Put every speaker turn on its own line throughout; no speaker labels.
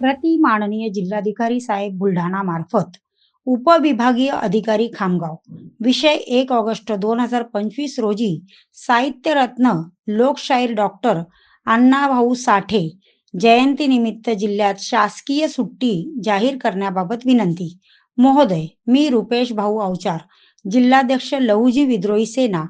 प्रति माननीय जिल्हाधिकारी साहेब बुलढाणा मार्फत उपविभागीय अधिकारी खामगाव. विषय एक ऑगस्ट दोन हजार पंचवीस रोजी साहित्यरत्न लोकशाहीर डॉक्टर अण्णाभाऊ साठे जयंतीनिमित्त जिल्ह्यात शासकीय सुट्टी जाहीर करण्याबाबत विनंती. महोदय मी रुपेश भाऊ अवचार जिल्हाध्यक्ष लहुजी विद्रोही सेना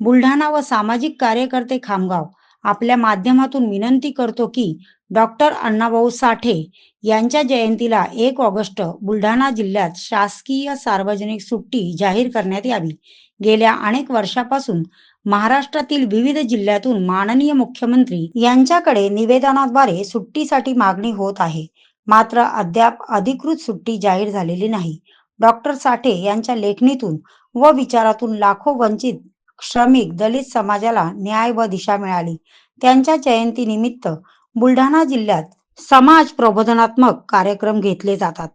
बुलढाणा व सामाजिक कार्यकर्ते खामगाव. आपल्या माध्यमातून विनंती करतो की डॉक्टर अण्णाभाऊ साठे यांच्या जयंतीला एक ऑगस्ट बुलढाणा जिल्ह्यात शासकीय सार्वजनिक सुट्टी जाहीर करण्यात यावी. गेल्या अनेक वर्षापासून महाराष्ट्रातील विविध जिल्ह्यातून माननीय मुख्यमंत्री यांच्याकडे निवेदनाद्वारे सुट्टीसाठी मागणी होत आहे. मात्र अद्याप अधिकृत सुट्टी जाहीर झालेली नाही. डॉक्टर साठे यांच्या लेखणीतून व विचारातून लाखो वंचित श्रमिक दलित समाजाला न्याय व दिशा मिळाली. त्यांच्या जयंतीनिमित्त बुलढाणा जिल्ह्यात समाज प्रबोधनात्मक कार्यक्रम घेतले जातात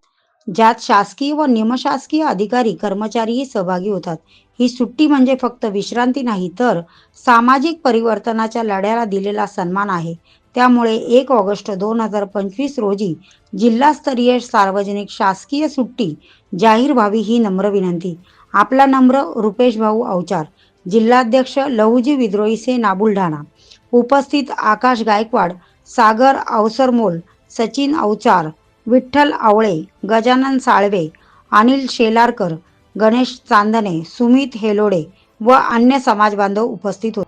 ज्यात शासकीय व निमशासकीय अधिकारी कर्मचारीही सहभागी होतात. ही सुट्टी म्हणजे फक्त विश्रांती नाही तर सामाजिक परिवर्तनाच्या लढ्याला दिलेला सन्मान आहे. त्यामुळे एक ऑगस्ट दोन हजार पंचवीस रोजी जिल्हास्तरीय सार्वजनिक शासकीय सुट्टी जाहीर व्हावी ही नम्र विनंती. आपला नम्र रुपेश भाऊ अवचार जिल्हाध्यक्ष लहुजी विद्रोही सेना बुलढाणा. उपस्थित आकाश गायकवाड सागर अवसरमोल सचिन अवचार विठ्ठल आवळे गजानन साळवे अनिल शेलारकर गणेश चांदणे सुमित हेलोडे व अन्य समाजबांधव उपस्थित होते.